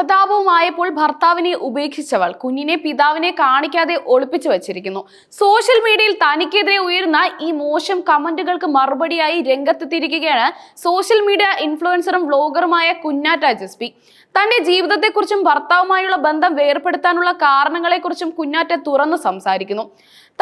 പ്രതാപവുമായപ്പോൾ ഭർത്താവിനെ ഉപേക്ഷിച്ചവൾ കുഞ്ഞിനെ പിതാവിനെ കാണിക്കാതെ ഒളിപ്പിച്ചു വച്ചിരിക്കുന്നു. സോഷ്യൽ മീഡിയയിൽ തനിക്കെതിരെ ഉയരുന്ന ഈ മോശം കമന്റുകൾക്ക് മറുപടിയായി രംഗത്തെത്തിയിരിക്കുകയാണ് സോഷ്യൽ മീഡിയ ഇൻഫ്ലുവൻസറും വ്ലോഗറുമായ കുഞ്ഞാറ്റ ജസ്പി തന്റെ ജീവിതത്തെക്കുറിച്ചും ഭർത്താവുമായുള്ള ബന്ധം വേർപെടുത്താനുള്ള കാരണങ്ങളെക്കുറിച്ചും കുഞ്ഞാറ്റ തുറന്നു സംസാരിക്കുന്നു.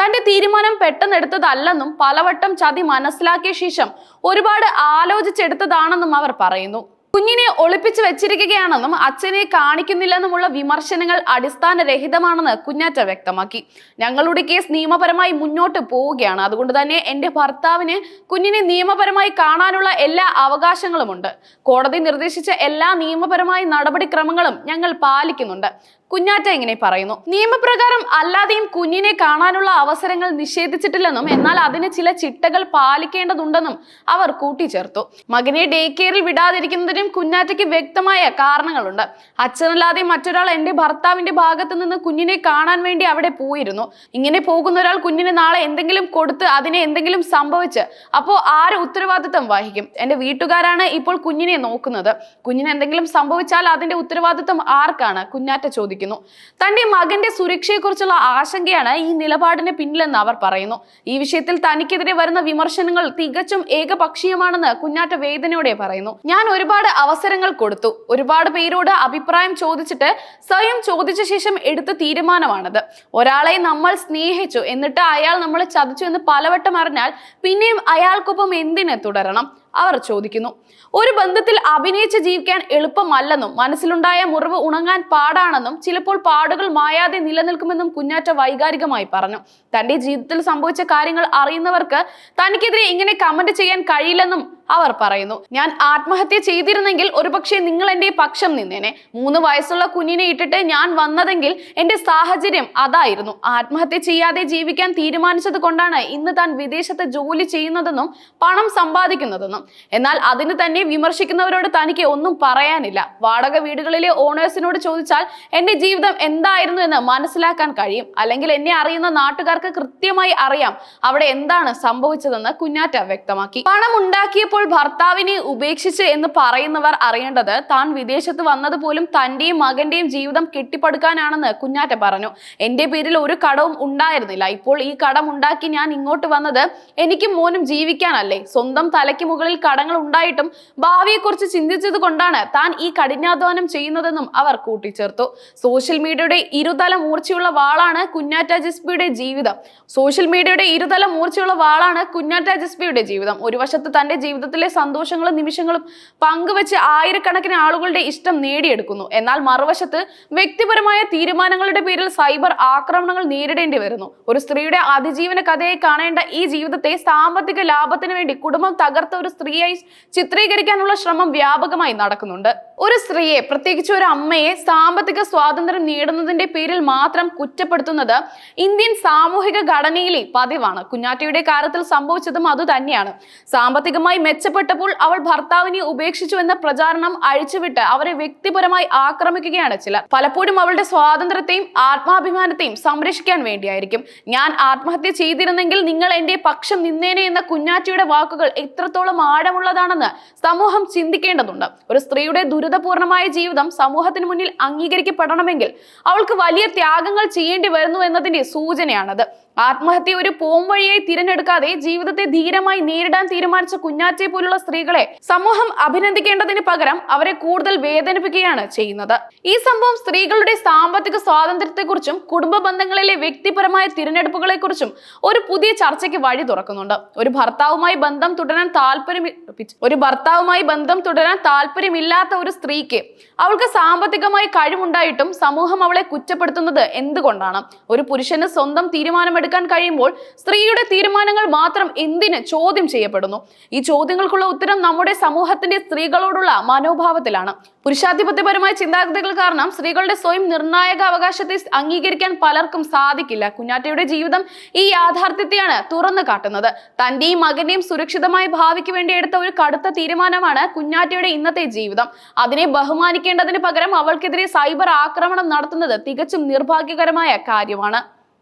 തന്റെ തീരുമാനം പെട്ടെന്നെടുത്തതല്ലെന്നും പലവട്ടം ചതി മനസ്സിലാക്കിയ ശേഷം ഒരുപാട് ആലോചിച്ചെടുത്തതാണെന്നും അവർ പറയുന്നു. കുഞ്ഞിനെ ഒളിപ്പിച്ചു വെച്ചിരിക്കുകയാണെന്നും അച്ഛനെ കാണിക്കുന്നില്ലെന്നുമുള്ള വിമർശനങ്ങൾ അടിസ്ഥാനരഹിതമാണെന്ന് കുഞ്ഞാറ്റ വ്യക്തമാക്കി. ഞങ്ങളുടെ കേസ് നിയമപരമായി മുന്നോട്ട് പോവുകയാണ്. അതുകൊണ്ട് തന്നെ എന്റെ ഭർത്താവിന് കുഞ്ഞിനെ നിയമപരമായി കാണാനുള്ള എല്ലാ അവകാശങ്ങളുമുണ്ട്. കോടതി നിർദ്ദേശിച്ച എല്ലാ നിയമപരമായ നടപടിക്രമങ്ങളും ഞങ്ങൾ പാലിക്കുന്നുണ്ട്. കുഞ്ഞാറ്റ ഇങ്ങനെ പറയുന്നു. നിയമപ്രകാരം അല്ലാതെയും കുഞ്ഞിനെ കാണാനുള്ള അവസരങ്ങൾ നിഷേധിച്ചിട്ടില്ലെന്നും എന്നാൽ അതിന് ചില ചിട്ടകൾ പാലിക്കേണ്ടതുണ്ടെന്നും അവർ കൂട്ടിച്ചേർത്തു. മകനെ ഡേ കെയറിൽ വിടാതിരിക്കുന്നതിനും കുഞ്ഞാറ്റയ്ക്ക് വ്യക്തമായ കാരണങ്ങളുണ്ട്. അച്ഛനല്ലാതെ മറ്റൊരാൾ എന്റെ ഭർത്താവിന്റെ ഭാഗത്ത് നിന്ന് കുഞ്ഞിനെ കാണാൻ വേണ്ടി അവിടെ പോയിരുന്നു. ഇങ്ങനെ പോകുന്ന ഒരാൾ കുഞ്ഞിന് നാളെ എന്തെങ്കിലും കൊടുത്ത് അതിനെ എന്തെങ്കിലും സംഭവിച്ച് അപ്പോൾ ആര് ഉത്തരവാദിത്വം വഹിക്കും? എന്റെ വീട്ടുകാരാണ് ഇപ്പോൾ കുഞ്ഞിനെ നോക്കുന്നത്. കുഞ്ഞിന് എന്തെങ്കിലും സംഭവിച്ചാൽ അതിന്റെ ഉത്തരവാദിത്വം ആർക്കാണ്? കുഞ്ഞാറ്റ ചോദിക്കുന്നു. തന്റെ മകന്റെ സുരക്ഷയെക്കുറിച്ചുള്ള ആശങ്കയാണ് ഈ നിലപാടിന് പിന്നിലെന്ന് അവർ പറയുന്നു. ഈ വിഷയത്തിൽ തനിക്കെതിരെ വരുന്ന വിമർശനങ്ങൾ തികച്ചും ഏകപക്ഷീയമാണെന്ന് കുഞ്ഞാറ്റ വേദനയോടെ പറയുന്നു. ഞാൻ ഒരുപാട് അവസരങ്ങൾ കൊടുത്തു. ഒരുപാട് പേരോട് അഭിപ്രായം ചോദിച്ചിട്ട് സ്വയം ചോദിച്ച ശേഷം എടുത്ത തീരുമാനമാണത്. ഒരാളെ നമ്മൾ സ്നേഹിച്ചു എന്നിട്ട് അയാൾ നമ്മളെ ചതിച്ചു എന്ന് പലവട്ടം അറിഞ്ഞാൽ പിന്നെയും അയാൾക്കൊപ്പം എന്തിനെ തുടരണം? അവർ ചോദിക്കുന്നു. ഒരു ബന്ധത്തിൽ അഭിനയിച്ച് ജീവിക്കാൻ എളുപ്പമല്ലെന്നും മനസ്സിലുണ്ടായ മുറിവ് ഉണങ്ങാൻ പാടാണെന്നും ചിലപ്പോൾ പാടുകൾ മായാതെ നിലനിൽക്കുമെന്നും കുഞ്ഞാറ്റ വൈകാരികമായി പറഞ്ഞു. തന്റെ ജീവിതത്തിൽ സംഭവിച്ച കാര്യങ്ങൾ അറിയുന്നവർക്ക് തനിക്കെതിരെ ഇങ്ങനെ കമന്റ് ചെയ്യാൻ കഴിയില്ലെന്നും അവർ പറയുന്നു. ഞാൻ ആത്മഹത്യ ചെയ്തിരുന്നെങ്കിൽ ഒരുപക്ഷെ നിങ്ങൾ എന്റെ പക്ഷം നിന്നേനെ. മൂന്ന് വയസ്സുള്ള കുഞ്ഞിനെ ഇട്ടിട്ട് ഞാൻ വന്നതെങ്കിൽ എന്റെ സാഹചര്യം അതായിരുന്നു. ആത്മഹത്യ ചെയ്യാതെ ജീവിക്കാൻ തീരുമാനിച്ചത് കൊണ്ടാണ് ഇന്ന് താൻ വിദേശത്ത് ജോലി ചെയ്യുന്നതെന്നും പണം സമ്പാദിക്കുന്നതെന്നും എന്നാൽ അതിന് തന്നെ വിമർശിക്കുന്നവരോട് തനിക്ക് ഒന്നും പറയാനില്ല. വാടക വീടുകളിലെ ഓണേഴ്സിനോട് ചോദിച്ചാൽ എന്റെ ജീവിതം എന്തായിരുന്നു എന്ന് മനസ്സിലാക്കാൻ കഴിയും. അല്ലെങ്കിൽ എന്നെ അറിയുന്ന നാട്ടുകാർക്ക് കൃത്യമായി അറിയാം അവിടെ എന്താണ് സംഭവിച്ചതെന്ന് കുഞ്ഞാറ്റ വ്യക്തമാക്കി. പണം ഉണ്ടാക്കിയപ്പോൾ ഭർത്താവിനെ ഉപേക്ഷിച്ച് എന്ന് പറയുന്നവർ അറിയേണ്ടത് താൻ വിദേശത്ത് വന്നത് പോലും തന്റെയും മകന്റെയും ജീവിതം കെട്ടിപ്പടുക്കാനാണെന്ന് കുഞ്ഞാറ്റ പറഞ്ഞു. എന്റെ പേരിൽ ഒരു കടവും ഉണ്ടായിരുന്നില്ല. ഇപ്പോൾ ഈ കടം ഉണ്ടാക്കി ഞാൻ ഇങ്ങോട്ട് വന്നത് എനിക്കും മോനും ജീവിക്കാനല്ലേ. സ്വന്തം തലയ്ക്ക് മുകളിൽ കടങ്ങൾ ഉണ്ടായിട്ടും ഭാവിയെക്കുറിച്ച് ചിന്തിച്ചത് കൊണ്ടാണ് താൻ ഈ കഠിനാധ്വാനം ചെയ്യുന്നതെന്നും അവർ കൂട്ടിച്ചേർത്തു. സോഷ്യൽ മീഡിയയുടെ ഇരുതല മൂർച്ചയുള്ള വാളാണ് കുഞ്ഞാറ്റ ജിസ്ബിയുടെ ജീവിതം. സോഷ്യൽ മീഡിയയുടെ ഇരുതല മൂർച്ചയുള്ള വാളാണ് കുഞ്ഞാറ്റ ജിസ്ബിയുടെ ജീവിതം. ഒരു വശത്ത് തന്റെ ജീവിതത്തിലെ സന്തോഷങ്ങളും നിമിഷങ്ങളും പങ്കുവച്ച് ആയിരക്കണക്കിന് ആളുകളുടെ ഇഷ്ടം നേടിയെടുക്കുന്നു. എന്നാൽ മറുവശത്ത് വ്യക്തിപരമായ തീരുമാനങ്ങളുടെ പേരിൽ സൈബർ ആക്രമണങ്ങൾ നേരിടേണ്ടി വരുന്നു. ഒരു സ്ത്രീയുടെ അതിജീവന കഥയായി കാണേണ്ട ഈ ജീവിതത്തെ സാമ്പത്തിക ലാഭത്തിന് വേണ്ടി കുടുംബം തകർത്ത ഒരു സ്ത്രീയായി ചിത്രീകരിക്കാനുള്ള ശ്രമം വ്യാപകമായി നടക്കുന്നുണ്ട്. ഒരു സ്ത്രീയെ പ്രത്യേകിച്ച് ഒരു അമ്മയെ സാമ്പത്തിക സ്വാതന്ത്ര്യം നേടുന്നതിന്റെ പേരിൽ മാത്രം കുറ്റപ്പെടുത്തുന്നത് ഇന്ത്യൻ സാമൂഹിക ഘടനയിലെ പതിവാണ്. കുഞ്ഞാറ്റിയുടെ കാര്യത്തിൽ സംഭവിച്ചതും അതുതന്നെയാണ് സാമ്പത്തികമായി മെച്ചപ്പെട്ടപ്പോൾ അവൾ ഭർത്താവിനെ ഉപേക്ഷിച്ചു എന്ന പ്രചാരണം അഴിച്ചുവിട്ട് അവരെ വ്യക്തിപരമായി ആക്രമിക്കുകയാണ് ചിലർ പലപ്പോഴും അവളുടെ സ്വാതന്ത്ര്യത്തെയും ആത്മാഭിമാനത്തെയും സംരക്ഷിക്കാൻ വേണ്ടിയായിരിക്കും. ഞാൻ ആത്മഹത്യ ചെയ്തിരുന്നെങ്കിൽ നിങ്ങൾ എന്റെ പക്ഷം നിന്നേനെ എന്ന കുഞ്ഞാറ്റിയുടെ വാക്കുകൾ എത്രത്തോളം ആഴമുള്ളതാണെന്ന് സമൂഹം ചിന്തിക്കേണ്ടതുണ്ട്. ഒരു സ്ത്രീയുടെ ദുരിതപൂർണമായ ജീവിതം സമൂഹത്തിന് മുന്നിൽ അംഗീകരിക്കപ്പെടണമെങ്കിൽ അവൾക്ക് വലിയ ത്യാഗങ്ങൾ ചെയ്യേണ്ടി വരുന്നു എന്നതിന്റെ സൂചനയാണത്. ആത്മഹത്യ ഒരു പോംവഴിയായി തിരഞ്ഞെടുക്കാതെ ജീവിതത്തെ ധീരമായി നേരിടാൻ തീരുമാനിച്ച കുഞ്ഞാറ്റെ പോലുള്ള സ്ത്രീകളെ സമൂഹം അഭിനന്ദിക്കേണ്ടതിന് പകരം അവരെ കൂടുതൽ വേദനിപ്പിക്കുകയാണ് ചെയ്യുന്നത്. ഈ സംഭവം സ്ത്രീകളുടെ സാമ്പത്തിക സ്വാതന്ത്ര്യത്തെക്കുറിച്ചും കുടുംബ ബന്ധങ്ങളിലെ വ്യക്തിപരമായ തിരഞ്ഞെടുപ്പുകളെക്കുറിച്ചും ഒരു പുതിയ ചർച്ചയ്ക്ക് വഴി തുറക്കുന്നുണ്ട്. ഒരു ഭർത്താവുമായി ബന്ധം തുടരാൻ താല്പര്യം ഒരു ഭർത്താവുമായി ബന്ധം തുടരാൻ താല്പര്യമില്ലാത്ത ഒരു സ്ത്രീക്ക് അവൾക്ക് സാമ്പത്തികമായി കഴിവുണ്ടായിട്ടും സമൂഹം അവളെ കുറ്റപ്പെടുത്തുന്നത് എന്തുകൊണ്ടാണ്? ഒരു പുരുഷന് സ്വന്തം തീരുമാനമെടുക്കാൻ കഴിയുമ്പോൾ സ്ത്രീയുടെ തീരുമാനങ്ങൾ മാത്രം എന്തിന് ചോദ്യം ചെയ്യപ്പെടുന്നു? ഈ ചോദ്യങ്ങൾക്കുള്ള ഉത്തരം നമ്മുടെ സമൂഹത്തിന്റെ സ്ത്രീകളോടുള്ള മനോഭാവത്തിലാണ്. പുരുഷാധിപത്യപരമായ ചിന്താഗതികൾ കാരണം സ്ത്രീകളുടെ സ്വയം നിർണായക അവകാശത്തെ അംഗീകരിക്കാൻ പലർക്കും സാധിക്കില്ല. കുഞ്ഞാറ്റയുടെ ജീവിതം ഈ യാഥാർത്ഥ്യത്തെയാണ് തുറന്നു കാട്ടുന്നത്. തന്റെയും മകന്റെയും സുരക്ഷിതമായ ഭാവിക്ക് വേണ്ടി എടുത്ത ഒരു കടുത്ത തീരുമാനമാണ് കുഞ്ഞാറ്റയുടെ ഇന്നത്തെ ജീവിതം. അതിനെ ബഹുമാനിക്കേണ്ടതിന് പകരം അവൾക്കെതിരെ സൈബർ ആക്രമണം നടത്തുന്നത് തികച്ചും നിർഭാഗ്യകരമായ കാര്യമാണ്.